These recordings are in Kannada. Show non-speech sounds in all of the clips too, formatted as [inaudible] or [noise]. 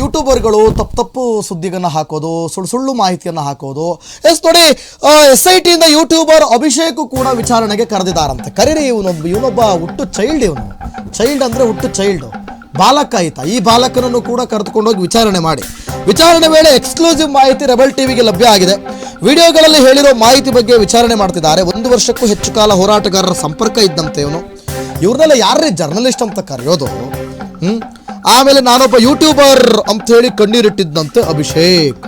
ಯೂಟ್ಯೂಬರ್ಗಳು ತಪ್ಪು ತಪ್ಪು ಸುದ್ದಿಗಳನ್ನ ಹಾಕೋದು, ಸುಳ್ಳು ಸುಳ್ಳು ಮಾಹಿತಿಯನ್ನು ಹಾಕೋದು. ಎಸ್ ನೋಡಿ ಎಸ್ ಐ ಟಿಯಿಂದ ಯೂಟ್ಯೂಬರ್ ಅಭಿಷೇಕ್ ಕೂಡ ವಿಚಾರಣೆಗೆ ಕರೆದಿದ್ದಾರಂತೆ. ಕರೀರಿ, ಇವನೊಬ್ಬ ಇವನೊಬ್ಬ ಹುಟ್ಟು ಚೈಲ್ಡ್ ಇವನು. ಚೈಲ್ಡ್ ಅಂದರೆ ಹುಟ್ಟು ಚೈಲ್ಡು ಬಾಲಕ ಆಯ್ತ ಈ ಬಾಲಕನನ್ನು ಕೂಡ ಕರೆದುಕೊಂಡೋಗಿ ವಿಚಾರಣೆ ಮಾಡಿ. ವಿಚಾರಣೆ ವೇಳೆ ಎಕ್ಸ್ಕ್ಲೂಸಿವ್ ಮಾಹಿತಿ ರೆಬಲ್ ಟಿವಿಗೆ ಲಭ್ಯ ಆಗಿದೆ. ವಿಡಿಯೋಗಳಲ್ಲಿ ಹೇಳಿರೋ ಮಾಹಿತಿ ಬಗ್ಗೆ ವಿಚಾರಣೆ ಮಾಡ್ತಿದ್ದಾರೆ. ಒಂದು ವರ್ಷಕ್ಕೂ ಹೆಚ್ಚು ಕಾಲ ಹೋರಾಟಗಾರರ ಸಂಪರ್ಕ ಇದ್ದಂತೆ ಇವನು. ಇವ್ರನ್ನೆಲ್ಲ ಯಾರೇ ಜರ್ನಲಿಸ್ಟ್ ಅಂತ ಕರೆಯೋದು ಹ್ಮ್? ಆಮೇಲೆ ನಾನೊಬ್ಬ ಯೂಟ್ಯೂಬರ್ ಅಂತ ಹೇಳಿ ಕಣ್ಣೀರಿಟ್ಟಿದ್ದಂತೆ ಅಭಿಷೇಕ್.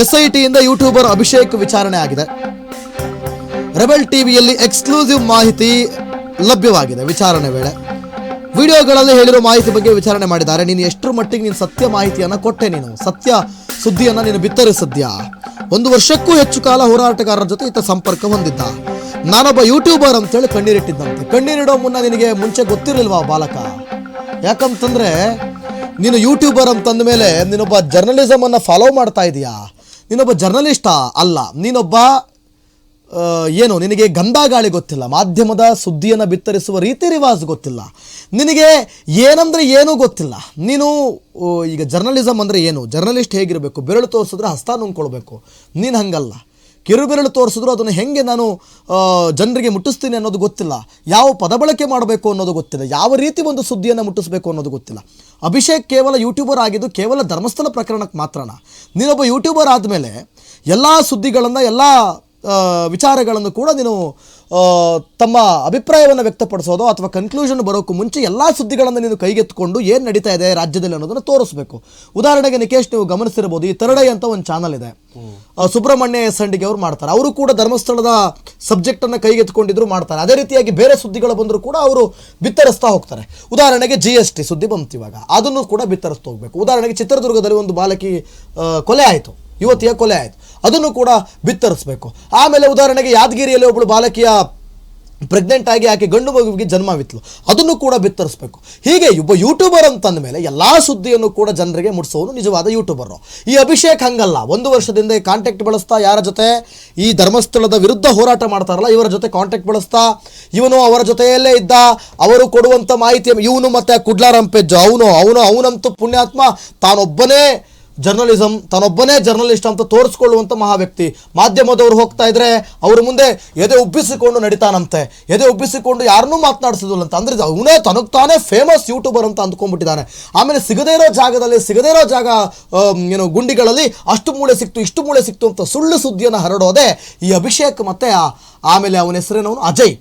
ಎಸ್ ಐ ಟಿಯಿಂದ ಯೂಟ್ಯೂಬರ್ ಅಭಿಷೇಕ್ ವಿಚಾರಣೆ ಆಗಿದೆ. ರೆಬೆಲ್ ಟಿವಿಯಲ್ಲಿ ಎಕ್ಸ್ಕ್ಲೂಸಿವ್ ಮಾಹಿತಿ ಲಭ್ಯವಾಗಿದೆ ವಿಚಾರಣೆ ವೇಳೆ. ವಿಡಿಯೋಗಳಲ್ಲಿ ಹೇಳಿರೋ ಮಾಹಿತಿ ಬಗ್ಗೆ ವಿಚಾರಣೆ ಮಾಡಿದ್ದಾರೆ. ನೀನು ಎಷ್ಟರ ಮಟ್ಟಿಗೆ ನೀನು ಸತ್ಯ ಮಾಹಿತಿಯನ್ನು ಕೊಟ್ಟೆ ನೀನು? ಸತ್ಯ ಸುದ್ದಿಯನ್ನು ನೀನು ಬಿತ್ತರಿಸಿದ್ಯಾ? ಒಂದು ವರ್ಷಕ್ಕೂ ಹೆಚ್ಚು ಕಾಲ ಹೋರಾಟಗಾರರ ಜೊತೆ ಈತ ಸಂಪರ್ಕ ಹೊಂದಿದ್ದ. ನಾನೊಬ್ಬ ಯೂಟ್ಯೂಬರ್ ಅಂತೇಳಿ ಕಣ್ಣೀರಿಟ್ಟಿದ್ದಂತೆ. ಕಣ್ಣೀರಿಡೋ ಮುನ್ನ ನಿನಗೆ ಮುಂಚೆ ಗೊತ್ತಿರಲಿಲ್ವಾ ಬಾಲಕ? ಯಾಕಂತಂದ್ರೆ ನೀನು ಯೂಟ್ಯೂಬರ್ ಅಂತಂದ ಮೇಲೆ ನೀನೊಬ್ಬ ಜರ್ನಲಿಸಮ್ ಅನ್ನ ಫಾಲೋ ಮಾಡ್ತಾ ಇದೀಯಾ? ನೀನೊಬ್ಬ ಜರ್ನಲಿಸ್ಟಾ ಅಲ್ಲ. ನೀನೊಬ್ಬ ಏನು, ನಿನಗೆ ಗಂಧ ಗಾಳಿ ಗೊತ್ತಿಲ್ಲ, ಮಾಧ್ಯಮದ ಸುದ್ದಿಯನ್ನು ಬಿತ್ತರಿಸುವ ರೀತಿ ರಿವಾಜ್ ಗೊತ್ತಿಲ್ಲ. ನಿನಗೆ ಏನಂದರೆ ಏನೂ ಗೊತ್ತಿಲ್ಲ. ನೀನು ಈಗ ಜರ್ನಲಿಸಮ್ ಅಂದರೆ ಏನು? ಜರ್ನಲಿಸ್ಟ್ ಹೇಗಿರಬೇಕು? ಬೆರಳು ತೋರಿಸಿದ್ರೆ ಹಸ್ತ ನುಂಗ್ಕೊಳ್ಬೇಕು ನೀನು ಹಂಗಲ್ಲ. ಕಿರುಬೆರಳು ತೋರಿಸಿದ್ರು ಅದನ್ನು ಹೆಂಗೆ ನಾನು ಜನರಿಗೆ ಮುಟ್ಟಿಸ್ತೀನಿ ಅನ್ನೋದು ಗೊತ್ತಿಲ್ಲ. ಯಾವ ಪದ ಬಳಕೆ ಮಾಡಬೇಕು ಅನ್ನೋದು ಗೊತ್ತಿಲ್ಲ. ಯಾವ ರೀತಿ ಒಂದು ಸುದ್ದಿಯನ್ನು ಮುಟ್ಟಿಸ್ಬೇಕು ಅನ್ನೋದು ಗೊತ್ತಿಲ್ಲ. ಅಭಿಷೇಕ್ ಕೇವಲ ಯೂಟ್ಯೂಬರ್ ಆಗಿದ್ದು ಕೇವಲ ಧರ್ಮಸ್ಥಳ ಪ್ರಕರಣಕ್ಕೆ ಮಾತ್ರನ? ನೀನೊಬ್ಬ ಯೂಟ್ಯೂಬರ್ ಆದಮೇಲೆ ಎಲ್ಲ ಸುದ್ದಿಗಳನ್ನು, ಎಲ್ಲ ವಿಚಾರಗಳನ್ನು ಕೂಡ ನೀನು ತಮ್ಮ ಅಭಿಪ್ರಾಯವನ್ನು ವ್ಯಕ್ತಪಡಿಸೋದು ಅಥವಾ ಕನ್ಕ್ಲೂಷನ್ ಬರೋಕ್ಕೂ ಮುಂಚೆ ಎಲ್ಲ ಸುದ್ದಿಗಳನ್ನು ನೀನು ಕೈಗೆತ್ತಿಕೊಂಡು ಏನು ನಡೀತಾ ಇದೆ ರಾಜ್ಯದಲ್ಲಿ ಅನ್ನೋದನ್ನು ತೋರಿಸ್ಬೇಕು. ಉದಾಹರಣೆಗೆ ನಿಕೇಶ್ ನೀವು ಗಮನಿಸಿರ್ಬೋದು ಈ ತರಡೈ ಅಂತ ಒಂದು ಚಾನಲ್ ಇದೆ. ಸುಬ್ರಹ್ಮಣ್ಯ ಎಸ್ ಸಂಡಿಗೆ ಅವರು ಮಾಡ್ತಾರೆ. ಅವರು ಕೂಡ ಧರ್ಮಸ್ಥಳದ ಸಬ್ಜೆಕ್ಟನ್ನು ಕೈಗೆತ್ತಿಕೊಂಡಿದ್ರು ಮಾಡ್ತಾರೆ. ಅದೇ ರೀತಿಯಾಗಿ ಬೇರೆ ಸುದ್ದಿಗಳು ಬಂದರೂ ಕೂಡ ಅವರು ಬಿತ್ತರಿಸ್ತಾ ಹೋಗ್ತಾರೆ. ಉದಾಹರಣೆಗೆ ಜಿ ಎಸ್ ಟಿ ಸುದ್ದಿ ಬಂತು ಇವಾಗ. ಅದನ್ನು ಕೂಡ ಬಿತ್ತರಿಸ್ತಾ ಹೋಗ್ಬೇಕು. ಉದಾಹರಣೆಗೆ ಚಿತ್ರದುರ್ಗದಲ್ಲಿ ಒಂದು ಬಾಲಕಿ ಕೊಲೆ ಆಯಿತು. ಯುವತಿಯ ಕೊಲೆ ಆಯಿತು. ಅದನ್ನು ಕೂಡ ಬಿತ್ತರಿಸಬೇಕು. ಆಮೇಲೆ ಉದಾಹರಣೆಗೆ ಯಾದಗಿರಿಯಲ್ಲಿ ಒಬ್ಬಳು ಬಾಲಕಿಯ ಪ್ರೆಗ್ನೆಂಟ್ ಆಗಿ ಆಕೆ ಗಂಡು ಮಗುವಿಗೆ ಜನ್ಮವಿತ್ತು ಅದನ್ನು ಕೂಡ ಬಿತ್ತರಿಸಬೇಕು. ಹೀಗೆ ಒಬ್ಬ ಯೂಟ್ಯೂಬರ್ ಅಂತಂದ ಮೇಲೆ ಎಲ್ಲ ಸುದ್ದಿಯನ್ನು ಕೂಡ ಜನರಿಗೆ ಮುಟ್ಟಿಸೋನು ನಿಜವಾದ ಯೂಟ್ಯೂಬರು ಈ ಅಭಿಷೇಕ್ ಹಂಗಲ್ಲ. ಒಂದು ವರ್ಷದಿಂದ ಕಾಂಟ್ಯಾಕ್ಟ್ ಬಳಸ್ತಾ ಯಾರ ಜೊತೆ? ಈ ಧರ್ಮಸ್ಥಳದ ವಿರುದ್ಧ ಹೋರಾಟ ಮಾಡ್ತಾರಲ್ಲ, ಇವರ ಜೊತೆ ಕಾಂಟ್ಯಾಕ್ಟ್ ಬಳಸ್ತಾ? ಇವನು ಅವರ ಜೊತೆಯಲ್ಲೇ ಇದ್ದ. ಅವರು ಕೊಡುವಂಥ ಮಾಹಿತಿ ಇವನು ಮತ್ತೆ ಕುಡ್ಲಾರಂಪೆಜ್ಜು. ಅವನು ಅವನು, ಅವನಂತೂ ಪುಣ್ಯಾತ್ಮ. ತಾನೊಬ್ಬನೇ ಜರ್ನಲಿಸಮ್ ತಾನೊಬ್ಬನೇ ಜರ್ನಲಿಸ್ಟ್ ಅಂತ ತೋರಿಸ್ಕೊಳ್ಳುವಂಥ ಮಹಾ ವ್ಯಕ್ತಿ ಮಾಧ್ಯಮದವರು ಹೋಗ್ತಾ ಇದ್ರೆ ಅವ್ರ ಮುಂದೆ ಎದೆ ಉಬ್ಬಿಸಿಕೊಂಡು ನಡೀತಾನಂತೆ. ಎದೆ ಉಬ್ಬಿಸಿಕೊಂಡು ಯಾರನ್ನೂ ಮಾತನಾಡಿಸೋದಿಲ್ಲ ಅಂತ. ಅಂದ್ರೆ ಅವನೇ ತನಗೆ ತಾನೇ ಫೇಮಸ್ ಯೂಟ್ಯೂಬರ್ ಅಂತ ಅಂದ್ಕೊಂಡ್ಬಿಟ್ಟಿದ್ದಾನೆ. ಆಮೇಲೆ ಸಿಗದೇ ಇರೋ ಜಾಗದಲ್ಲಿ, ಸಿಗದೇ ಇರೋ ಜಾಗ ಏನು ಗುಂಡಿಗಳಲ್ಲಿ ಅಷ್ಟು ಮೂಳೆ ಸಿಕ್ತು, ಇಷ್ಟು ಮೂಳೆ ಸಿಕ್ತು ಅಂತ ಸುಳ್ಳು ಸುದ್ದಿಯನ್ನು ಹರಡೋದೇ ಈ ಅಭಿಷೇಕ್ ಮತ್ತೆ ಆಮೇಲೆ ಅವನ ಹೆಸರೇನವನು ಅಜಯ್.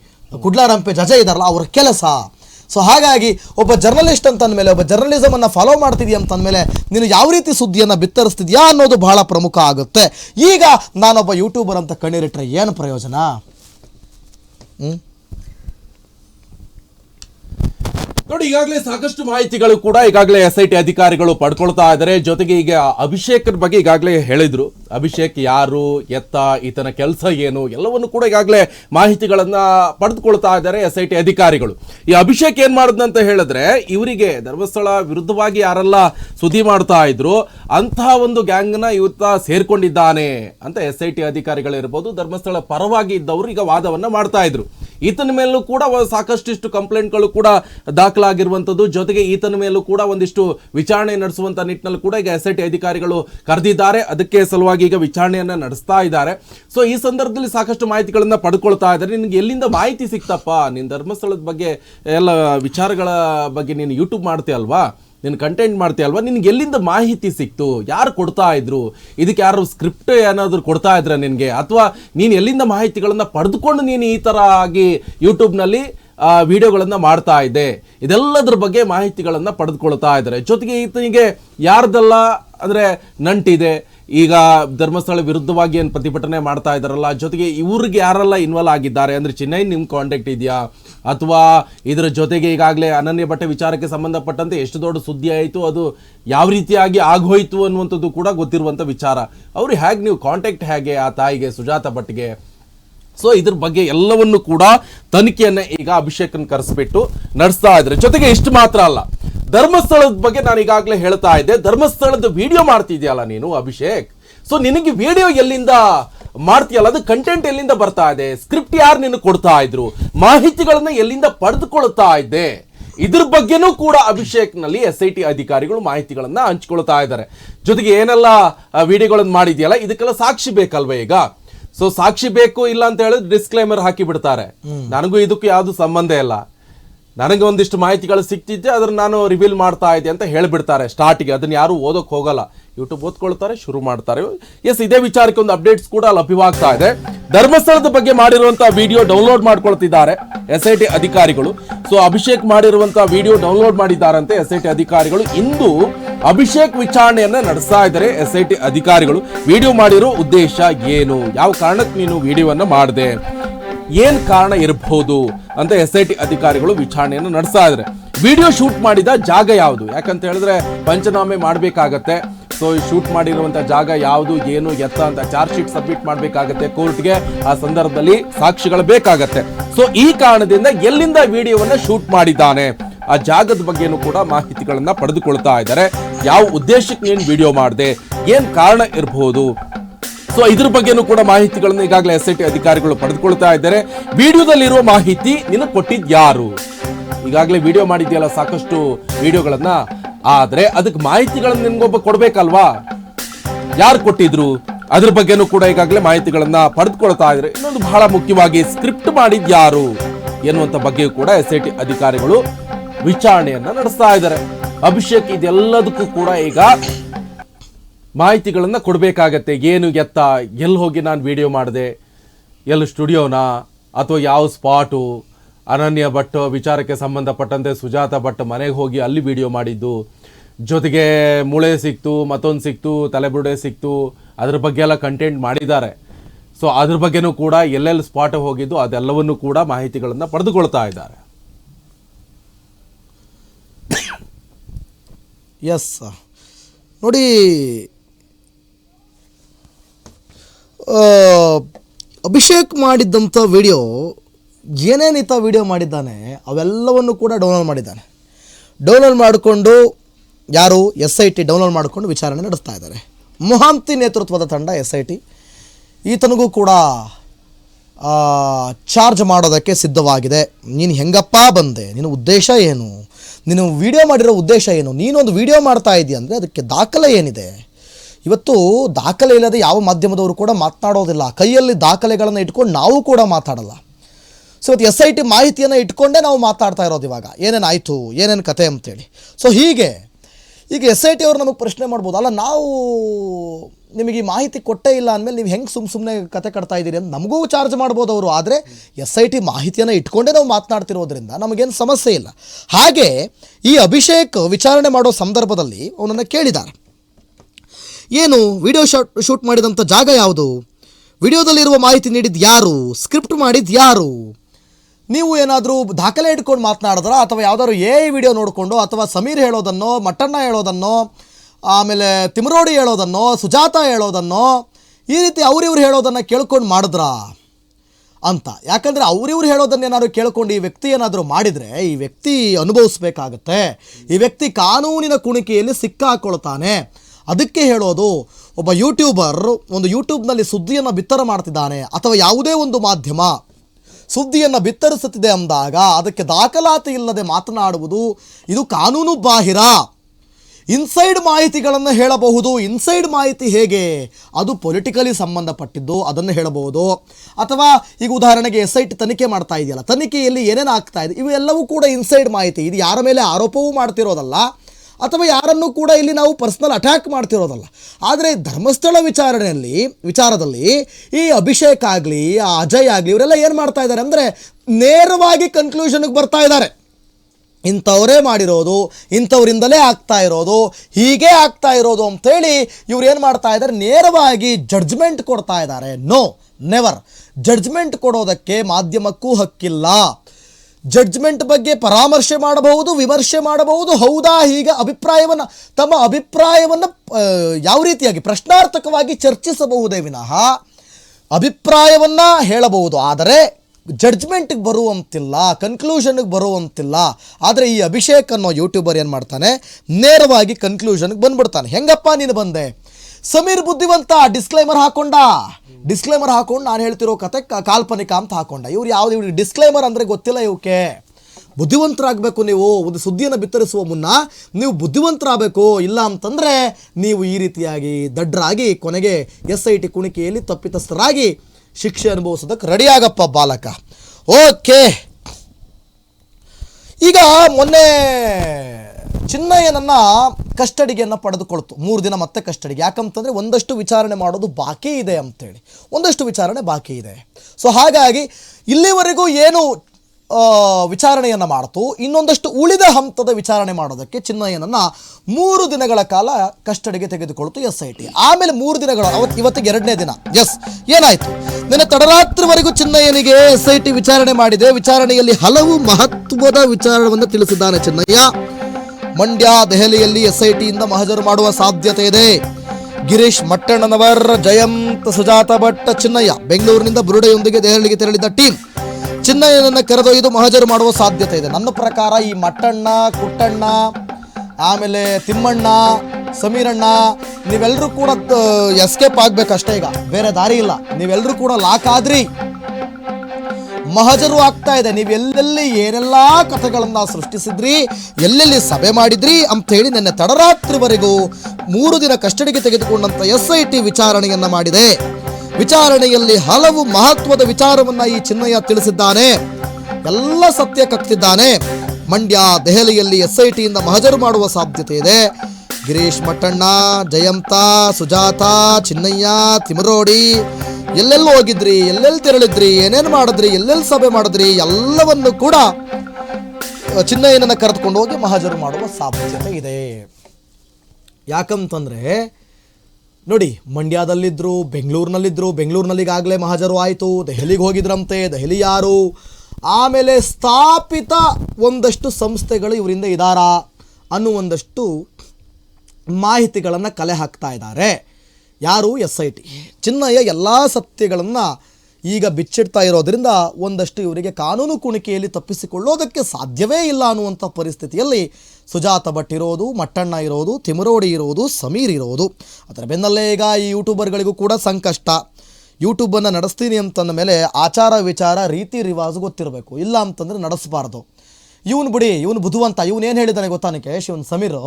ಕುಡ್ಲಾರಂಪೇಜ್ ಅಜಯ್ ಇದಾರಲ್ಲ, ಅವರ ಕೆಲಸ. ಸೊ ಹಾಗಾಗಿ ಒಬ್ಬ ಜರ್ನಲಿಸ್ಟ್ ಅಂತ ಅಂದಮೇಲೆ, ಒಬ್ಬ ಜರ್ನಲಿಸಮ್ ಅನ್ನ ಫಾಲೋ ಮಾಡ್ತಿದ್ಯಾ ಅಂತ ಅಂದಮೇಲೆ, ನೀನು ಯಾವ ರೀತಿ ಸುದ್ದಿಯನ್ನು ಬಿತ್ತರಿಸ್ತಿದ್ಯಾ ಅನ್ನೋದು ಬಹಳ ಪ್ರಮುಖ ಆಗುತ್ತೆ. ಈಗ ನಾನೊಬ್ಬ ಯೂಟ್ಯೂಬರ್ ಅಂತ ಕಣ್ಣೀರಿಟ್ರೆ ಏನು ಪ್ರಯೋಜನ? ಹ್ಮ್? ನೋಡಿ, ಈಗಾಗಲೇ ಸಾಕಷ್ಟು ಮಾಹಿತಿಗಳು ಕೂಡ ಈಗಾಗಲೇ ಎಸ್ ಐ ಟಿ ಅಧಿಕಾರಿಗಳು ಪಡ್ಕೊಳ್ತಾ ಇದ್ದಾರೆ. ಜೊತೆಗೆ ಈಗ ಅಭಿಷೇಕನ ಬಗ್ಗೆ ಈಗಾಗಲೇ ಹೇಳಿದ್ರು. ಅಭಿಷೇಕ್ ಯಾರು, ಎತ್ತ, ಈತನ ಕೆಲಸ ಏನು, ಎಲ್ಲವನ್ನು ಕೂಡ ಈಗಾಗಲೇ ಮಾಹಿತಿಗಳನ್ನ ಪಡೆದುಕೊಳ್ತಾ ಇದ್ದಾರೆ ಎಸ್ ಐ ಟಿ ಅಧಿಕಾರಿಗಳು. ಈ ಅಭಿಷೇಕ್ ಏನ್ ಮಾಡಿದ್ನಂತ ಹೇಳಿದ್ರೆ, ಇವರಿಗೆ ಧರ್ಮಸ್ಥಳ ವಿರುದ್ಧವಾಗಿ ಯಾರೆಲ್ಲ ಸುದ್ದಿ ಮಾಡ್ತಾ ಇದ್ರು, ಅಂತಹ ಒಂದು ಗ್ಯಾಂಗ್ನ ಇವತ್ತ ಸೇರ್ಕೊಂಡಿದ್ದಾನೆ ಅಂತ ಎಸ್ ಐ ಟಿ ಅಧಿಕಾರಿಗಳಿರ್ಬೋದು, ಧರ್ಮಸ್ಥಳ ಪರವಾಗಿ ಇದ್ದವರು ಈಗ ವಾದವನ್ನ ಮಾಡ್ತಾ ಇದ್ರು. ಈತನ ಮೇಲೂ ಕೂಡ ಸಾಕಷ್ಟಿಷ್ಟು ಕಂಪ್ಲೇಂಟ್ಗಳು ಕೂಡ ದಾಖಲಾಗಿರುವಂಥದ್ದು. ಜೊತೆಗೆ ಈತನ ಮೇಲೂ ಕೂಡ ಒಂದಿಷ್ಟು ವಿಚಾರಣೆ ನಡೆಸುವಂತ ನಿಟ್ಟಿನಲ್ಲಿ ಕೂಡ ಈಗ ಎಸ್ ಟಿ ಅಧಿಕಾರಿಗಳು ಕರೆದಿದ್ದಾರೆ. ಅದಕ್ಕೆ ಸಲುವಾಗಿ ಈಗ ವಿಚಾರಣೆಯನ್ನು ನಡೆಸ್ತಾ ಇದ್ದಾರೆ. ಸೊ ಈ ಸಂದರ್ಭದಲ್ಲಿ ಸಾಕಷ್ಟು ಮಾಹಿತಿಗಳನ್ನು ಪಡ್ಕೊಳ್ತಾ ಇದ್ದಾರೆ. ನಿನ್ಗೆ ಎಲ್ಲಿಂದ ಮಾಹಿತಿ ಸಿಕ್ತಪ್ಪ? ನಿನ್ ಧರ್ಮಸ್ಥಳದ ಬಗ್ಗೆ ಎಲ್ಲ ವಿಚಾರಗಳ ಬಗ್ಗೆ ನೀನು ಯೂಟ್ಯೂಬ್ ಮಾಡ್ತೀಯಲ್ವಾ? ನೀನು ಕಂಟೆಂಟ್ ಮಾಡ್ತೀಯಲ್ವಾ ನಿನಗೆ ಎಲ್ಲಿಂದ ಮಾಹಿತಿ ಸಿಕ್ತು? ಯಾರು ಕೊಡ್ತಾ ಇದ್ರು? ಇದಕ್ಕೆ ಯಾರು ಸ್ಕ್ರಿಪ್ಟ್ ಏನಾದರೂ ಕೊಡ್ತಾ ಇದ್ರ ನಿನಗೆ? ಅಥವಾ ನೀನು ಎಲ್ಲಿಂದ ಮಾಹಿತಿಗಳನ್ನು ಪಡೆದುಕೊಂಡು ನೀನು ಈ ಥರ ಆಗಿ ಯೂಟ್ಯೂಬ್ನಲ್ಲಿ ವಿಡಿಯೋಗಳನ್ನು ಮಾಡ್ತಾ ಇದ್ದೆ? ಇದೆಲ್ಲದ್ರ ಬಗ್ಗೆ ಮಾಹಿತಿಗಳನ್ನು ಪಡೆದುಕೊಳ್ತಾ ಇದ್ದಾರೆ. ಜೊತೆಗೆ ಈತನಿಗೆ ಯಾರ್ದೆಲ್ಲ ಅಂದರೆ ನಂಟಿದೆ ಈಗ ಧರ್ಮಸ್ಥಳ ವಿರುದ್ಧವಾಗಿ ಏನು ಪ್ರತಿಭಟನೆ ಮಾಡ್ತಾ ಇದ್ದಾರಲ್ಲ, ಜೊತೆಗೆ ಇವ್ರಿಗೆ ಯಾರೆಲ್ಲ ಇನ್ವಾಲ್ವ್ ಆಗಿದ್ದಾರೆ? ಅಂದರೆ ಚೆನ್ನೈ ನಿಮ್ಮ ಕಾಂಟ್ಯಾಕ್ಟ್ ಇದೆಯಾ? ಅಥವಾ ಇದರ ಜೊತೆಗೆ ಈಗಾಗಲೇ ಅನನ್ಯ ಬಟ್ಟೆ ವಿಚಾರಕ್ಕೆ ಸಂಬಂಧಪಟ್ಟಂತೆ ಎಷ್ಟು ದೊಡ್ಡ ಸುದ್ದಿ ಆಯಿತು? ಅದು ಯಾವ ರೀತಿಯಾಗಿ ಆಗೋಯ್ತು ಅನ್ನುವಂಥದ್ದು ಕೂಡ ಗೊತ್ತಿರುವಂಥ ವಿಚಾರ. ಅವರು ಹೇಗೆ ನೀವು ಕಾಂಟ್ಯಾಕ್ಟ್ ಹೇಗೆ ಆ ತಾಯಿಗೆ, ಸುಜಾತ ಭಟ್ಗೆ? ಸೊ ಇದ್ರ ಬಗ್ಗೆ ಎಲ್ಲವನ್ನು ಕೂಡ ತನಿಖೆಯನ್ನು ಈಗ ಅಭಿಷೇಕನ್ ಕರೆಸ್ಬಿಟ್ಟು ನಡೆಸ್ತಾ ಇದ್ದಾರೆ. ಜೊತೆಗೆ ಇಷ್ಟು ಮಾತ್ರ ಅಲ್ಲ ಧರ್ಮಸ್ಥಳದ ಬಗ್ಗೆ ನಾನು ಈಗಾಗಲೇ ಹೇಳ್ತಾ ಇದ್ದೆ. ಧರ್ಮಸ್ಥಳದ ವಿಡಿಯೋ ಮಾಡ್ತಿದ್ಯಲ್ಲ ನೀನು ಅಭಿಷೇಕ್? ಸೊ ನಿನಗೆ ವಿಡಿಯೋ ಎಲ್ಲಿಂದ ಮಾಡ್ತೀಯಲ್ಲ? ಅದು ಕಂಟೆಂಟ್ ಎಲ್ಲಿಂದ ಬರ್ತಾ ಇದೆ? ಸ್ಕ್ರಿಪ್ಟ್ ಯಾರು ನಿನಗೆ ಕೊಡ್ತಾ ಇದ್ರು? ಮಾಹಿತಿಗಳನ್ನ ಎಲ್ಲಿಂದ ಪಡೆದುಕೊಳ್ತಾ ಇದ್ದೆ? ಇದ್ರ ಬಗ್ಗೆನೂ ಕೂಡ ಅಭಿಷೇಕ್ನಲ್ಲಿ ಎಸ್ ಐ ಟಿ ಅಧಿಕಾರಿಗಳು ಮಾಹಿತಿಗಳನ್ನ ಹಂಚ್ಕೊಳ್ತಾ ಇದ್ದಾರೆ. ಜೊತೆಗೆ ಏನೆಲ್ಲ ವಿಡಿಯೋಗಳನ್ನ ಮಾಡಿದ್ಯಲ್ಲ? ಇದಕ್ಕೆಲ್ಲ ಸಾಕ್ಷಿ ಬೇಕಲ್ವಾ ಈಗ? ಸೊ ಸಾಕ್ಷಿ ಬೇಕು ಇಲ್ಲ ಅಂತ ಹೇಳಿದ್ರೆ ಡಿಸ್ಕ್ಲೈಮರ್ ಹಾಕಿ ಬಿಡ್ತಾರೆ. ನನಗೂ ಇದಕ್ಕೂ ಯಾವ್ದು ಸಂಬಂಧ ಇಲ್ಲ. ನನಗೆ ಒಂದಿಷ್ಟು ಮಾಹಿತಿಗಳು ಸಿಕ್ತಿದ್ದೆ, ಅದನ್ನು ನಾನು ರಿವೀಲ್ ಮಾಡ್ತಾ ಇದ್ದೆ ಅಂತ ಹೇಳಿಬಿಡ್ತಾರೆ ಸ್ಟಾರ್ಟಿಗೆ ಅದನ್ನ ಯಾರು ಓದೋಕ್ಕೆ ಹೋಗಲ್ಲ. ಯೂಟ್ಯೂಬ್ ಓದ್ಕೊಳ್ತಾರೆ, ಶುರು ಮಾಡ್ತಾರೆ. ಎಸ್ ಇದೇ ವಿಚಾರಕ್ಕೆ ಒಂದು ಅಪ್ಡೇಟ್ಸ್ ಕೂಡ ಲಭ್ಯವಾಗ್ತಾ ಇದೆ. ಧರ್ಮಸ್ಥಳದ ಬಗ್ಗೆ ಮಾಡಿರುವಂಥ ವಿಡಿಯೋ ಡೌನ್ಲೋಡ್ ಮಾಡ್ಕೊಳ್ತಿದ್ದಾರೆ ಎಸ್ ಐ ಟಿ ಅಧಿಕಾರಿಗಳು. ಸೊ ಅಭಿಷೇಕ್ ಮಾಡಿರುವಂಥ ವಿಡಿಯೋ ಡೌನ್ಲೋಡ್ ಮಾಡಿದ್ದಾರಂತೆ ಎಸ್ ಐ ಟಿ ಅಧಿಕಾರಿಗಳು. ಇಂದು ಅಭಿಷೇಕ್ ವಿಚಾರಣೆಯನ್ನು ನಡೆಸ್ತಾ ಇದ್ದಾರೆ ಎಸ್ ಐ ಟಿ ಅಧಿಕಾರಿಗಳು. ವಿಡಿಯೋ ಮಾಡಿರೋ ಉದ್ದೇಶ ಏನು? ಯಾವ ಕಾರಣಕ್ಕೆ ನೀನು ವಿಡಿಯೋವನ್ನು ಮಾಡಿದೆ? ಏನ್ ಕಾರಣ ಇರಬಹುದು ಅಂತ ಎಸ್ ಐ ಟಿ ಅಧಿಕಾರಿಗಳು ವಿಚಾರಣೆಯನ್ನು ನಡೆಸ್ತಾ ಇದ್ದಾರೆ ವಿಡಿಯೋ ಶೂಟ್ ಮಾಡಿದ ಜಾಗ ಯಾವುದು? ಯಾಕಂತ ಹೇಳಿದ್ರೆ ಪಂಚನಾಮೆ ಮಾಡಬೇಕಾಗತ್ತೆ. ಸೊ ಈ ಶೂಟ್ ಮಾಡಿರುವಂತ ಜಾಗ ಯಾವುದು, ಏನು, ಎತ್ತ ಅಂತ ಚಾರ್ಜ್ ಶೀಟ್ ಸಬ್ಮಿಟ್ ಮಾಡಬೇಕಾಗತ್ತೆ ಕೋರ್ಟ್ಗೆ. ಆ ಸಂದರ್ಭದಲ್ಲಿ ಸಾಕ್ಷಿಗಳು ಬೇಕಾಗತ್ತೆ. ಸೊ ಈ ಕಾರಣದಿಂದ ಎಲ್ಲಿಂದ ವಿಡಿಯೋವನ್ನ ಶೂಟ್ ಮಾಡಿದ್ದಾನೆ? ಆ ಜಾಗದ ಬಗ್ಗೆನೂ ಕೂಡ ಮಾಹಿತಿಗಳನ್ನು ಪಡೆದುಕೊಳ್ತಾ ಇದ್ದಾರೆ ಯಾವ ಉದ್ದೇಶಕ್ಕೆ ನೀನು ವಿಡಿಯೋ ಮಾಡಿದೆ? ಏನು ಕಾರಣ ಇರಬಹುದು ಸೊ ಇದ್ರ ಬಗ್ಗೆನೂ ಕೂಡ ಮಾಹಿತಿಗಳನ್ನು ಈಗಾಗಲೇ ಎಸ್ ಐ ಟಿ ಅಧಿಕಾರಿಗಳು ಪಡೆದುಕೊಳ್ತಾ ಇದ್ದಾರೆ. ವಿಡಿಯೋದಲ್ಲಿರುವ ಮಾಹಿತಿ ನಿನಗೆ ಕೊಟ್ಟಿದ್ದು ಯಾರು? ಈಗಾಗಲೇ ವಿಡಿಯೋ ಮಾಡಿದ್ಯಲ್ಲ, ಸಾಕಷ್ಟು ವಿಡಿಯೋಗಳನ್ನ. ಆದರೆ ಅದಕ್ಕೆ ಮಾಹಿತಿಗಳನ್ನು ನಿನ್ಗೊಬ್ಬ ಕೊಡಬೇಕಲ್ವಾ? ಯಾರು ಕೊಟ್ಟಿದ್ರು? ಅದ್ರ ಬಗ್ಗೆನೂ ಕೂಡ ಈಗಾಗಲೇ ಮಾಹಿತಿಗಳನ್ನ ಪಡೆದುಕೊಳ್ತಾ ಇದ್ದಾರೆ. ಇನ್ನೊಂದು ಬಹಳ ಮುಖ್ಯವಾಗಿ ಸ್ಕ್ರಿಪ್ಟ್ ಮಾಡಿದ್ ಯಾರು ಎನ್ನುವಂತ ಬಗ್ಗೆಯೂ ಕೂಡ ಎಸ್ ಐ ಟಿ ಅಧಿಕಾರಿಗಳು ವಿಚಾರಣೆಯನ್ನ ನಡೆಸ್ತಾ ಇದ್ದಾರೆ. ಅಭಿಷೇಕ್ ಇದೆಲ್ಲದಕ್ಕೂ ಕೂಡ ಈಗ ಮಾಹಿತಿಗಳನ್ನ ಕೊಡಬೇಕಾಗತ್ತೆ. ಏನು ಎತ್ತ, ಎಲ್ಲಿ ಹೋಗಿ ನಾನು ವಿಡಿಯೋ ಮಾಡಿದೆ? ಎಲ್ಲಿ ಸ್ಟುಡಿಯೋನಾ? ಅಥವಾ ಯಾವ ಸ್ಪಾಟು? ಅನನ್ಯ ಭಟ್ ವಿಚಾರಕ್ಕೆ ಸಂಬಂಧಪಟ್ಟಂತೆ ಸುಜಾತ ಭಟ್ ಮನೆಗೆ ಹೋಗಿ ಅಲ್ಲಿ ವಿಡಿಯೋ ಮಾಡಿದ್ದು. ಜೊತೆಗೆ ಮುಳೆ ಸಿಕ್ತು, ಮತ್ತೊಂದು ಸಿಕ್ತು, ತಲೆಬುರುಡೆ ಸಿಕ್ತು. ಅದ್ರ ಬಗ್ಗೆ ಎಲ್ಲ ಕಂಟೆಂಟ್ ಮಾಡಿದ್ದಾರೆ. ಸೊ ಅದ್ರ ಬಗ್ಗೆನೂ ಕೂಡ ಎಲ್ಲೆಲ್ಲಿ ಸ್ಪಾಟ್ ಹೋಗಿದ್ದು ಅದೆಲ್ಲವನ್ನು ಕೂಡ ಮಾಹಿತಿಗಳನ್ನು ಪಡೆದುಕೊಳ್ತಾ ಇದ್ದಾರೆ. [coughs] ಎಸ್ ನೋಡಿ ಅಭಿಷೇಕ್ ಮಾಡಿದ್ದಂಥ ವಿಡಿಯೋ, ಏನೇನು ಈತ ವಿಡಿಯೋ ಮಾಡಿದ್ದಾನೆ, ಅವೆಲ್ಲವನ್ನು ಕೂಡ ಡೌನ್ಲೋಡ್ ಮಾಡಿದ್ದಾನೆ. ಡೌನ್ಲೋಡ್ ಮಾಡಿಕೊಂಡು ಯಾರು ಎಸ್ ಐ ಟಿ ಡೌನ್ಲೋಡ್ ಮಾಡಿಕೊಂಡು ವಿಚಾರಣೆ ನಡೆಸ್ತಾ ಇದ್ದಾರೆ. ಮೊಹಾಂತಿ ನೇತೃತ್ವದ ತಂಡ ಎಸ್ ಐ ಟಿ. ಈತನಿಗೂ ಕೂಡ ಚಾರ್ಜ್ ಮಾಡೋದಕ್ಕೆ ಸಿದ್ಧವಾಗಿದೆ. ನೀನು ಹೆಂಗಪ್ಪ ಬಂದೆ? ನಿನ್ನ ಉದ್ದೇಶ ಏನು? ನೀನು ವಿಡಿಯೋ ಮಾಡಿರೋ ಉದ್ದೇಶ ಏನು? ನೀನೊಂದು ವಿಡಿಯೋ ಮಾಡ್ತಾ ಇದೆಯಾ ಅಂದರೆ ಅದಕ್ಕೆ ದಾಖಲೆ ಏನಿದೆ? ಇವತ್ತು ದಾಖಲೆ ಇಲ್ಲದೆ ಯಾವ ಮಾಧ್ಯಮದವರು ಕೂಡ ಮಾತನಾಡೋದಿಲ್ಲ. ಕೈಯಲ್ಲಿ ದಾಖಲೆಗಳನ್ನು ಇಟ್ಕೊಂಡು ನಾವು ಕೂಡ ಮಾತಾಡಲ್ಲ. ಸೊ ಇವತ್ತು ಎಸ್ ಐ ಟಿ ಮಾಹಿತಿಯನ್ನು ಇಟ್ಕೊಂಡೇ ನಾವು ಮಾತಾಡ್ತಾ ಇರೋದು ಇವಾಗ. ಏನೇನು ಆಯಿತು ಏನೇನು ಕತೆ ಅಂತೇಳಿ. ಸೊ ಹೀಗೆ, ಈಗ ಎಸ್ ಐ ಟಿ ಅವರು ನಮಗೆ ಪ್ರಶ್ನೆ ಮಾಡ್ಬೋದು. ಅಲ್ಲ, ನಾವು ನಿಮಗೆ ಈ ಮಾಹಿತಿ ಕೊಟ್ಟೇ ಇಲ್ಲ ಅಂದಮೇಲೆ ನೀವು ಹೆಂಗೆ ಸುಮ್ಮ ಸುಮ್ಮನೆ ಕತೆ ಕಟ್ತಾ ಇದ್ದೀರಿ ಅಂತ ನಮಗೂ ಚಾರ್ಜ್ ಮಾಡ್ಬೋದು ಅವರು. ಆದರೆ ಎಸ್ ಐ ಟಿ ಮಾಹಿತಿಯನ್ನು ಇಟ್ಕೊಂಡೇ ನಾವು ಮಾತನಾಡ್ತಿರೋದ್ರಿಂದ ನಮಗೇನು ಸಮಸ್ಯೆ ಇಲ್ಲ. ಹಾಗೆ, ಈ ಅಭಿಷೇಕ್ ವಿಚಾರಣೆ ಮಾಡೋ ಸಂದರ್ಭದಲ್ಲಿ ಅವನನ್ನು ಕೇಳಿದ್ದಾರೆ ಏನು ವಿಡಿಯೋ ಶಾಟ್ ಶೂಟ್ ಮಾಡಿದಂಥ ಜಾಗ ಯಾವುದು? ವಿಡಿಯೋದಲ್ಲಿರುವ ಮಾಹಿತಿ ನೀಡಿದ್ದು ಯಾರು? ಸ್ಕ್ರಿಪ್ಟ್ ಮಾಡಿದ್ದು ಯಾರು? ನೀವು ಏನಾದರೂ ದಾಖಲೆ ಇಟ್ಕೊಂಡು ಮಾತನಾಡಿದ್ರ? ಅಥವಾ ಯಾವುದಾದ್ರು ಎ ವಿಡಿಯೋ ನೋಡಿಕೊಂಡು, ಅಥವಾ ಸಮೀರ್ ಹೇಳೋದನ್ನೋ, ಮಟ್ಟಣ್ಣ ಹೇಳೋದನ್ನೋ, ಆಮೇಲೆ ತಿಮರೋಡಿ ಹೇಳೋದನ್ನೋ, ಸುಜಾತ ಹೇಳೋದನ್ನೋ, ಈ ರೀತಿ ಅವರಿವ್ರು ಹೇಳೋದನ್ನು ಕೇಳ್ಕೊಂಡು ಮಾಡಿದ್ರಾ? ಅಂತ. ಯಾಕಂದರೆ ಅವ್ರಿವ್ರು ಹೇಳೋದನ್ನ ಏನಾದ್ರು ಕೇಳ್ಕೊಂಡು ಈ ವ್ಯಕ್ತಿ ಏನಾದರೂ ಮಾಡಿದರೆ, ಈ ವ್ಯಕ್ತಿ ಅನುಭವಿಸ್ಬೇಕಾಗತ್ತೆ. ಈ ವ್ಯಕ್ತಿ ಕಾನೂನಿನ ಕುಣಿಕೆಯಲ್ಲಿ ಸಿಕ್ಕಾಕೊಳ್ತಾನೆ. ಅದಕ್ಕೆ ಹೇಳೋದು, ಒಬ್ಬ ಯೂಟ್ಯೂಬರ್ ಒಂದು ಯೂಟ್ಯೂಬ್ನಲ್ಲಿ ಸುದ್ದಿಯನ್ನು ಬಿತ್ತರ ಮಾಡ್ತಿದ್ದಾನೆ ಅಥವಾ ಯಾವುದೇ ಒಂದು ಮಾಧ್ಯಮ ಸುದ್ದಿಯನ್ನು ಬಿತ್ತರಿಸುತ್ತಿದೆ ಅಂದಾಗ ಅದಕ್ಕೆ ದಾಖಲಾತಿ ಇಲ್ಲದೆ ಮಾತನಾಡುವುದು, ಇದು ಕಾನೂನು ಬಾಹಿರ. ಇನ್ಸೈಡ್ ಮಾಹಿತಿಗಳನ್ನು ಹೇಳಬಹುದು. ಇನ್ಸೈಡ್ ಮಾಹಿತಿ ಹೇಗೆ? ಅದು ಪೊಲಿಟಿಕಲಿ ಸಂಬಂಧಪಟ್ಟಿದ್ದು ಅದನ್ನು ಹೇಳಬಹುದು. ಅಥವಾ ಈಗ ಉದಾಹರಣೆಗೆ ಎಸ್ ಐ ಟಿ ತನಿಖೆ ಮಾಡ್ತಾ ಇದೆಯಲ್ಲ, ತನಿಖೆಯಲ್ಲಿ ಏನೇನು ಆಗ್ತಾ ಇದೆ, ಇವೆಲ್ಲವೂ ಕೂಡ ಇನ್ಸೈಡ್ ಮಾಹಿತಿ. ಇದು ಯಾರ ಮೇಲೆ ಆರೋಪವೂ ಮಾಡ್ತಿರೋದಲ್ಲ. ಅಥವಾ ಯಾರನ್ನೂ ಕೂಡ ಇಲ್ಲಿ ನಾವು ಪರ್ಸ್ನಲ್ ಅಟ್ಯಾಕ್ ಮಾಡ್ತಿರೋದಲ್ಲ. ಆದರೆ ಧರ್ಮಸ್ಥಳ ವಿಚಾರಣೆಯಲ್ಲಿ, ವಿಚಾರದಲ್ಲಿ ಈ ಅಭಿಷೇಕ್ ಆಗಲಿ, ಆ ಅಜಯ್ ಆಗಲಿ ಇವರೆಲ್ಲ ಏನು ಮಾಡ್ತಾ ಇದ್ದಾರೆ ಅಂದರೆ ನೇರವಾಗಿ ಕನ್ಕ್ಲೂಷನ್ಗೆ ಬರ್ತಾ ಇದ್ದಾರೆ. ಇಂಥವರೇ ಮಾಡಿರೋದು, ಇಂಥವರಿಂದಲೇ ಆಗ್ತಾ ಇರೋದು, ಹೀಗೆ ಆಗ್ತಾ ಇರೋದು ಅಂಥೇಳಿ ಇವ್ರು ಏನು ಮಾಡ್ತಾ ಇದ್ದಾರೆ, ನೇರವಾಗಿ ಜಡ್ಜ್ಮೆಂಟ್ ಕೊಡ್ತಾ ಇದ್ದಾರೆ. ನೋ ನೆವರ್ ಜಡ್ಜ್ಮೆಂಟ್ ಕೊಡೋದಕ್ಕೆ ಮಾಧ್ಯಮಕ್ಕೂ ಹಕ್ಕಿಲ್ಲ. ಜಡ್ಜ್ಮೆಂಟ್ ಬಗ್ಗೆ ಪರಾಮರ್ಶೆ ಮಾಡಬಹುದು, ವಿಮರ್ಶೆ ಮಾಡಬಹುದು. ಹೌದಾ? ಹೀಗೆ ಅಭಿಪ್ರಾಯವನ್ನು, ತಮ್ಮ ಅಭಿಪ್ರಾಯವನ್ನು ಯಾವ ರೀತಿಯಾಗಿ ಪ್ರಶ್ನಾರ್ಥಕವಾಗಿ ಚರ್ಚಿಸಬಹುದೇ ವಿನಃ ಅಭಿಪ್ರಾಯವನ್ನು ಹೇಳಬಹುದು. ಆದರೆ ಜಡ್ಜ್ಮೆಂಟಿಗೆ ಬರುವಂತಿಲ್ಲ, ಕನ್ಕ್ಲೂಷನ್ಗೆ ಬರುವಂತಿಲ್ಲ. ಆದರೆ ಈ ಅಭಿಷೇಕ್ ಅನ್ನೋ ಯೂಟ್ಯೂಬರ್ ಏನು ಮಾಡ್ತಾನೆ? ನೇರವಾಗಿ ಕನ್ಕ್ಲೂಷನ್ಗೆ ಬಂದ್ಬಿಡ್ತಾನೆ. ಹೆಂಗಪ್ಪ ನೀನು ಬಂದೆ? ಸಮೀರ್ ಬುದ್ಧಿವಂತ ಡಿಸ್ಕ್ಲೈಮರ್ ಹಾಕೊಂಡ. ಡಿಸ್ಕ್ಲೈಮರ್ ಹಾಕೊಂಡು ನಾನು ಹೇಳ್ತಿರೋ ಕತೆ ಕಾಲ್ಪನಿಕ ಅಂತ ಹಾಕೊಂಡ. ಇವ್ರು ಯಾವ್ದು ಇವ್ರಿಗೆ ಡಿಸ್ಕ್ಲೈಮರ್ ಅಂದರೆ ಗೊತ್ತಿಲ್ಲ ಇವಕ್ಕೆ ಬುದ್ಧಿವಂತರಾಗಬೇಕು ನೀವು, ಒಂದು ಸುದ್ದಿಯನ್ನು ಬಿತ್ತರಿಸುವ ಮುನ್ನ ನೀವು ಬುದ್ಧಿವಂತರಾಗಬೇಕು, ಇಲ್ಲ ಅಂತಂದ್ರೆ ನೀವು ಈ ರೀತಿಯಾಗಿ ದಡ್ಡರಾಗಿ ಕೊನೆಗೆ ಎಸ್ ಐ ಟಿ ಕುಣಿಕೆಯಲ್ಲಿ ತಪ್ಪಿತಸ್ಥರಾಗಿ ಶಿಕ್ಷೆ ಅನುಭವಿಸೋದಕ್ಕೆ ರೆಡಿಯಾಗಪ್ಪ ಬಾಲಕ. ಓಕೆ. ಈಗ ಮೊನ್ನೆ ಚಿನ್ನಯ್ಯನನ್ನ ಕಸ್ಟಡಿಗೆಯನ್ನು ಪಡೆದುಕೊಳ್ತು. ಮೂರು ದಿನ ಮತ್ತೆ ಕಸ್ಟಡಿಗೆ. ಯಾಕಂತಂದರೆ ಒಂದಷ್ಟು ವಿಚಾರಣೆ ಮಾಡೋದು ಬಾಕಿ ಇದೆ ಅಂತೇಳಿ. ಒಂದಷ್ಟು ವಿಚಾರಣೆ ಬಾಕಿ ಇದೆ. ಸೊ ಹಾಗಾಗಿ ಇಲ್ಲಿವರೆಗೂ ಏನು ವಿಚಾರಣೆಯನ್ನು ಮಾಡ್ತು. ಇನ್ನೊಂದಷ್ಟು ಉಳಿದ ಹಂತದ ವಿಚಾರಣೆ ಮಾಡೋದಕ್ಕೆ ಚಿನ್ನಯ್ಯನನ್ನು ಮೂರು ದಿನಗಳ ಕಾಲ ಕಸ್ಟಡಿಗೆ ತೆಗೆದುಕೊಳ್ತು ಎಸ್ ಐ ಟಿ. ಆಮೇಲೆ ಮೂರು ದಿನಗಳು ಅವತ್ತು ಇವತ್ತಿಗೆ ಎರಡನೇ ದಿನ. ಎಸ್ ಏನಾಯಿತು? ನಿನ್ನೆ ತಡರಾತ್ರಿವರೆಗೂ ಚಿನ್ನಯ್ಯನಿಗೆ ಎಸ್ ಐ ಟಿ ವಿಚಾರಣೆ ಮಾಡಿದೆ. ವಿಚಾರಣೆಯಲ್ಲಿ ಹಲವು ಮಹತ್ವದ ವಿಚಾರವನ್ನು ತಿಳಿಸಿದ್ದಾನೆ ಚಿನ್ನಯ್ಯ. ಮಂಡ್ಯ, ದೆಹಲಿಯಲ್ಲಿ ಎಸ್ ಐ ಟಿಯಿಂದ ಮಹಜರು ಮಾಡುವ ಸಾಧ್ಯತೆ ಇದೆ. ಗಿರೀಶ್ ಮಟ್ಟಣ್ಣನವರ್, ಜಯಂತ್ ಸುಜಾತ ಭಟ್, ಚಿನ್ನಯ್ಯ ಬೆಂಗಳೂರಿನಿಂದ ಬುರುಡೆಯೊಂದಿಗೆ ದೆಹಲಿಗೆ ತೆರಳಿದ ಟೀಮ್. ಚಿನ್ನಯ್ಯನನ್ನು ಕರೆದೊಯ್ದು ಮಹಜರು ಮಾಡುವ ಸಾಧ್ಯತೆ ಇದೆ. ನನ್ನ ಪ್ರಕಾರ ಈ ಮಟ್ಟಣ್ಣ, ಕುಟ್ಟಣ್ಣ, ಆಮೇಲೆ ತಿಮ್ಮಣ್ಣ, ಸಮೀರಣ್ಣ ನೀವೆಲ್ಲರೂ ಕೂಡ ಎಸ್ಕೇಪ್ ಆಗ್ಬೇಕಷ್ಟೇ ಈಗ. ಬೇರೆ ದಾರಿ ಇಲ್ಲ. ನೀವೆಲ್ಲರೂ ಕೂಡ ಲಾಕ್ ಆದ್ರಿ. ಮಹಜರು ಆಗ್ತಾ ಇದೆ. ನೀವು ಎಲ್ಲೆಲ್ಲಿ ಏನೆಲ್ಲ ಕಥೆಗಳನ್ನ ಸೃಷ್ಟಿಸಿದ್ರಿ, ಎಲ್ಲೆಲ್ಲಿ ಸಭೆ ಮಾಡಿದ್ರಿ ಅಂತ ಹೇಳಿ ನಿನ್ನೆ ತಡರಾತ್ರಿವರೆಗೂ ಮೂರು ದಿನ ಕಸ್ಟಡಿಗೆ ತೆಗೆದುಕೊಂಡಂತ ಎಸ್ ಐ ಟಿ ವಿಚಾರಣೆಯನ್ನ ಮಾಡಿದೆ. ವಿಚಾರಣೆಯಲ್ಲಿ ಹಲವು ಮಹತ್ವದ ವಿಚಾರವನ್ನ ಈ ಚಿನ್ನಯ್ಯ ತಿಳಿಸಿದ್ದಾನೆ. ಎಲ್ಲ ಸತ್ಯ ಕಕ್ತಿದ್ದಾನೆ. ಮಂಡ್ಯ, ದೆಹಲಿಯಲ್ಲಿ ಎಸ್ ಐ ಟಿಯಿಂದ ಮಹಜರು ಮಾಡುವ ಸಾಧ್ಯತೆ ಇದೆ. ಗಿರೀಶ್ ಮಟ್ಟಣ್ಣ, ಜಯಂತ, ಸುಜಾತ, ಚಿನ್ನಯ್ಯ, ತಿಮರೋಡಿ ಎಲ್ಲೆಲ್ಲಿ ಹೋಗಿದ್ರಿ, ಎಲ್ಲೆಲ್ಲಿ ತೆರಳಿದ್ರಿ, ಏನೇನು ಮಾಡಿದ್ರಿ, ಎಲ್ಲೆಲ್ಲಿ ಸಭೆ ಮಾಡಿದ್ರಿ, ಎಲ್ಲವನ್ನು ಕೂಡ ಚಿನ್ನಯ್ಯನನ್ನು ಕರೆದುಕೊಂಡು ಹೋಗಿ ಮಹಾಜರು ಮಾಡುವ ಸಾಧ್ಯತೆ ಇದೆ. ಯಾಕಂತಂದರೆ, ನೋಡಿ ಮಂಡ್ಯದಲ್ಲಿದ್ದರು ಬೆಂಗಳೂರಿನಲ್ಲಿದ್ದರು ಬೆಂಗಳೂರಿನಲ್ಲಿ ಈಗಾಗಲೇ ಮಹಾಜರು ಆಯಿತು, ದೆಹಲಿಗೆ ಹೋಗಿದ್ರಂತೆ, ದೆಹಲಿ ಯಾರು? ಆಮೇಲೆ ಸ್ಥಾಪಿತ ಒಂದಷ್ಟು ಸಂಸ್ಥೆಗಳು ಇವರಿಂದ ಇದ್ದಾರಾ ಅನ್ನುವೊಂದಷ್ಟು ಮಾಹಿತಿಗಳನ್ನು ಕಲೆ ಹಾಕ್ತಾ ಇದ್ದಾರೆ ಯಾರು ಎಸ್ ಐ ಟಿ? ಚಿನ್ನಯ್ಯ ಎಲ್ಲ ಸತ್ಯಗಳನ್ನು ಈಗ ಬಿಚ್ಚಿಡ್ತಾ ಇರೋದರಿಂದ ಒಂದಷ್ಟು ಇವರಿಗೆ ಕಾನೂನು ಕುಣಿಕೆಯಲ್ಲಿ ತಪ್ಪಿಸಿಕೊಳ್ಳೋದಕ್ಕೆ ಸಾಧ್ಯವೇ ಇಲ್ಲ ಅನ್ನುವಂಥ ಪರಿಸ್ಥಿತಿಯಲ್ಲಿ ಸುಜಾತ ಭಟ್ ಇರೋದು, ಮಟ್ಟಣ್ಣ ಇರೋದು, ತಿಮರೋಡಿ ಇರೋದು, ಸಮೀರ್ ಇರೋದು. ಅದರ ಬೆನ್ನಲ್ಲೇ ಈಗ ಈ ಯೂಟ್ಯೂಬರ್ಗಳಿಗೂ ಕೂಡ ಸಂಕಷ್ಟ. ಯೂಟ್ಯೂಬನ್ನು ನಡೆಸ್ತೀನಿ ಅಂತಂದ ಮೇಲೆ ಆಚಾರ ವಿಚಾರ, ರೀತಿ ರಿವಾಜು ಗೊತ್ತಿರಬೇಕು. ಇಲ್ಲ ಅಂತಂದರೆ ನಡೆಸಬಾರ್ದು. ಇವನು ಬಿಡಿ, ಇವನು ಬುದ್ಧಿವಂತ ಇವನು ಏನು ಹೇಳಿದ್ದಾನೆ ಗೊತ್ತಾ ನಿಕೇಶ್? ಇವನು ಸಮೀರು?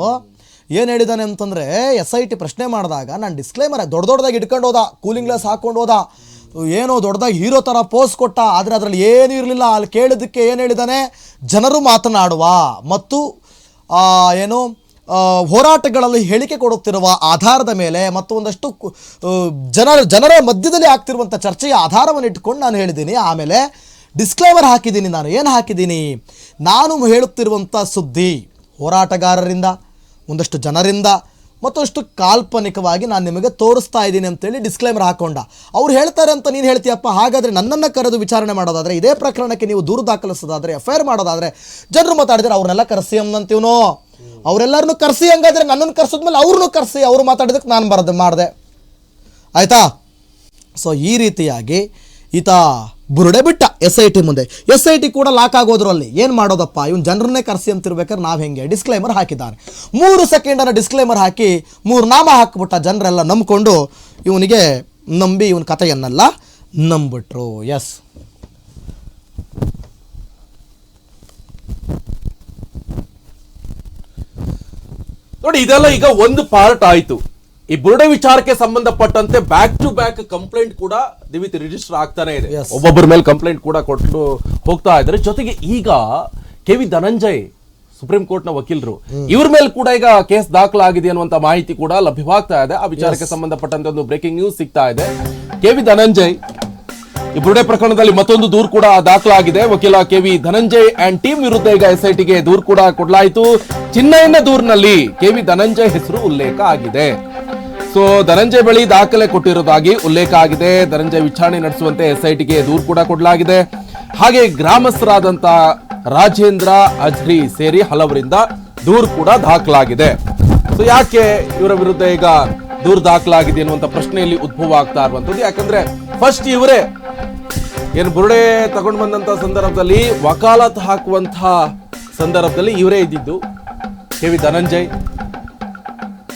ಏನು ಹೇಳಿದ್ದಾನೆ ಅಂತಂದರೆ ಎಸ್ ಐ ಟಿ ಪ್ರಶ್ನೆ ಮಾಡಿದಾಗ ನಾನು ಡಿಸ್ಕ್ಲೇಮರ್ ದೊಡ್ಡ ದೊಡ್ಡದಾಗಿ ಇಟ್ಕೊಂಡು ಹೋದ ಕೂಲಿಂಗ್ ಗ್ಲಾಸ್ ಹಾಕೊಂಡು ಹೋದ. ಏನೋ ದೊಡ್ಡದಾಗಿ ಹೀರೋ ಥರ ಪೋಸ್ ಕೊಟ್ಟ, ಆದರೆ ಅದರಲ್ಲಿ ಏನೂ ಇರಲಿಲ್ಲ. ಅಲ್ಲಿ ಕೇಳಿದ್ದಕ್ಕೆ ಏನು ಹೇಳಿದ್ದಾನೆ ಜನರು ಮಾತನಾಡುವ ಮತ್ತು ಏನು ಹೋರಾಟಗಳಲ್ಲಿ ಹೇಳಿಕೆ ಕೊಡುತ್ತಿರುವ ಆಧಾರದ ಮೇಲೆ ಮತ್ತು ಒಂದಷ್ಟು ಜನರ ಜನರ ಮಧ್ಯದಲ್ಲಿ ಆಗ್ತಿರುವಂಥ ಚರ್ಚೆಯ ಆಧಾರವನ್ನು ಇಟ್ಕೊಂಡು ನಾನು ಹೇಳಿದ್ದೀನಿ. ಆಮೇಲೆ ಡಿಸ್ಕ್ಲೇಮರ್ ಹಾಕಿದ್ದೀನಿ ನಾನು. ಏನು ಹಾಕಿದ್ದೀನಿ? ನಾನು ಹೇಳುತ್ತಿರುವಂಥ ಸುದ್ದಿ ಹೋರಾಟಗಾರರಿಂದ ಒಂದಷ್ಟು ಜನರಿಂದ ಮತ್ತಷ್ಟು ಕಾಲ್ಪನಿಕವಾಗಿ ನಾನು ನಿಮಗೆ ತೋರಿಸ್ತಾ ಇದ್ದೀನಿ ಅಂತೇಳಿ ಡಿಸ್ಕ್ಲೇಮರ್ ಹಾಕೊಂಡ. ಅವ್ರು ಹೇಳ್ತಾರೆ ಅಂತ ನೀನು ಹೇಳ್ತೀಯಪ್ಪ, ಹಾಗಾದರೆ ನನ್ನನ್ನು ಕರೆದು ವಿಚಾರಣೆ ಮಾಡೋದಾದರೆ, ಇದೇ ಪ್ರಕರಣಕ್ಕೆ ನೀವು ದೂರು ದಾಖಲಿಸೋದಾದರೆ ಎಫ್ ಐ ಆರ್ ಮಾಡೋದಾದರೆ, ಜನರು ಮಾತಾಡಿದರೆ ಅವ್ರನ್ನೆಲ್ಲ ಕರೆಸಿ ಅಂತೀವನು ಅವರೆಲ್ಲರನ್ನು ಕರೆಸಿ, ಹಂಗಾದ್ರೆ ನನ್ನನ್ನು ಕರೆಸಿದ್ಮೇಲೆ ಅವ್ರನ್ನೂ ಕರೆಸಿ, ಅವರು ಮಾತಾಡಿದಕ್ಕೆ ನಾನು ಬರೋದು ಮಾಡಿದೆ. ಆಯಿತಾ? ಸೊ ಈ ರೀತಿಯಾಗಿ ಈತ ಬುರುಡೆ ಬಿಟ್ಟ ಎಸ್ ಐ ಟಿ ಮುಂದೆ. ಎಸ್ ಐ ಟಿ ಕೂಡ ಲಾಕ್ ಆಗೋದ್ರು ಅಲ್ಲಿ ಏನು ಮಾಡೋದಪ್ಪ? ಇವ್ನು ಜನರನ್ನೇ ಕರೆಸಿ ಅಂತಿರ್ಬೇಕಾದ್ರೆ ನಾವು ಹೆಂಗೆ? ಡಿಸ್ಕ್ಲೈಮರ್ ಹಾಕಿದ್ದಾರೆ. ಮೂರು ಸೆಕೆಂಡನ್ನು ಡಿಸ್ಕ್ಲೈಮರ್ ಹಾಕಿ ಮೂರು ನಾಮ ಹಾಕಿಬಿಟ್ಟ ಜನರೆಲ್ಲ ನಂಬಿಕೊಂಡು ಇವನಿಗೆ ನಂಬಿ ಇವನ ಕಥೆಯನ್ನೆಲ್ಲ ನಂಬಿಟ್ರು ಎಸ್ ನೋಡಿ, ಇದೆಲ್ಲ ಈಗ ಒಂದು ಪಾರ್ಟ್ ಆಯ್ತು. ಈ ಬುರುಡೆ ವಿಚಾರಕ್ಕೆ ಸಂಬಂಧಪಟ್ಟಂತೆ ಬ್ಯಾಕ್ ಟು ಬ್ಯಾಕ್ ಕಂಪ್ಲೇಂಟ್ ಕೂಡ ದಿವಿತ್ ರಿಜಿಸ್ಟರ್ ಆಗ್ತಾನೆ ಇದೆ. ಒಬ್ಬೊಬ್ಬರ ಮೇಲೆ ಕಂಪ್ಲೇಂಟ್ ಕೂಡ ಕೊಟ್ಟು ಹೋಗ್ತಾ ಇದ್ದಾರೆ. ಜೊತೆಗೆ ಈಗ ಕೆ ವಿ ಧನಂಜಯ್ ಸುಪ್ರೀಂ ಕೋರ್ಟ್ನ ವಕೀಲರು ಇವ್ರ ಮೇಲೆ ಕೂಡ ಈಗ ಕೇಸ್ ದಾಖಲಾಗಿದೆ ಅನ್ನುವಂತ ಮಾಹಿತಿ ಕೂಡ ಲಭ್ಯವಾಗ್ತಾ ಇದೆ. ಆ ವಿಚಾರಕ್ಕೆ ಸಂಬಂಧಪಟ್ಟಂತೆ ಒಂದು ಬ್ರೇಕಿಂಗ್ ನ್ಯೂಸ್ ಸಿಗ್ತಾ ಇದೆ. ಕೆ ವಿ ಧನಂಜಯ್ ಈ ಬುರುಡೆ ಪ್ರಕರಣದಲ್ಲಿ ಮತ್ತೊಂದು ದೂರು ಕೂಡ ದಾಖಲಾಗಿದೆ. ವಕೀಲ K V Dhananjay and team ವಿರುದ್ಧ ಈಗ ಎಸ್ಐಟಿಗೆ ದೂರು ಕೂಡ ಕೊಡಲಾಯಿತು. ಚಿನ್ನಯ್ಯನ ದೂರಿನಲ್ಲಿ ಕೆ ವಿ ಧನಂಜಯ್ ಹೆಸರು ಉಲ್ಲೇಖ ಆಗಿದೆ. ಸೊ ಧನಂಜಯ ಬಳಿ ದಾಖಲೆ ಕೊಟ್ಟಿರೋದಾಗಿ ಉಲ್ಲೇಖ ಆಗಿದೆ. ಧನಂಜಯ ವಿಚಾರಣೆ ನಡೆಸುವಂತೆ ಎಸ್ಐಟಿಗೆ ದೂರು ಕೂಡ ಕೊಡಲಾಗಿದೆ. ಹಾಗೆ ಗ್ರಾಮಸ್ಥರಾದಂತ ರಾಜೇಂದ್ರ, ಅಜ್ರಿ ಸೇರಿ ಹಲವರಿಂದ ದೂರು ಕೂಡ ದಾಖಲಾಗಿದೆ. ಸೊ ಯಾಕೆ ಇವರ ವಿರುದ್ಧ ಈಗ ದೂರು ದಾಖಲಾಗಿದೆ ಅನ್ನುವಂತ ಪ್ರಶ್ನೆಯಲ್ಲಿ ಉದ್ಭವ ಆಗ್ತಾ ಇರುವಂತದ್ದು ಯಾಕಂದ್ರೆ ಫಸ್ಟ್ ಇವರೇ ಏನು ಬುರುಡೆ ತಗೊಂಡು ಬಂದಂತ ಸಂದರ್ಭದಲ್ಲಿ ವಕಾಲತ್ ಹಾಕುವಂತಹ ಸಂದರ್ಭದಲ್ಲಿ ಇವರೇ ಇದ್ದಿದ್ದು. K V Dhananjay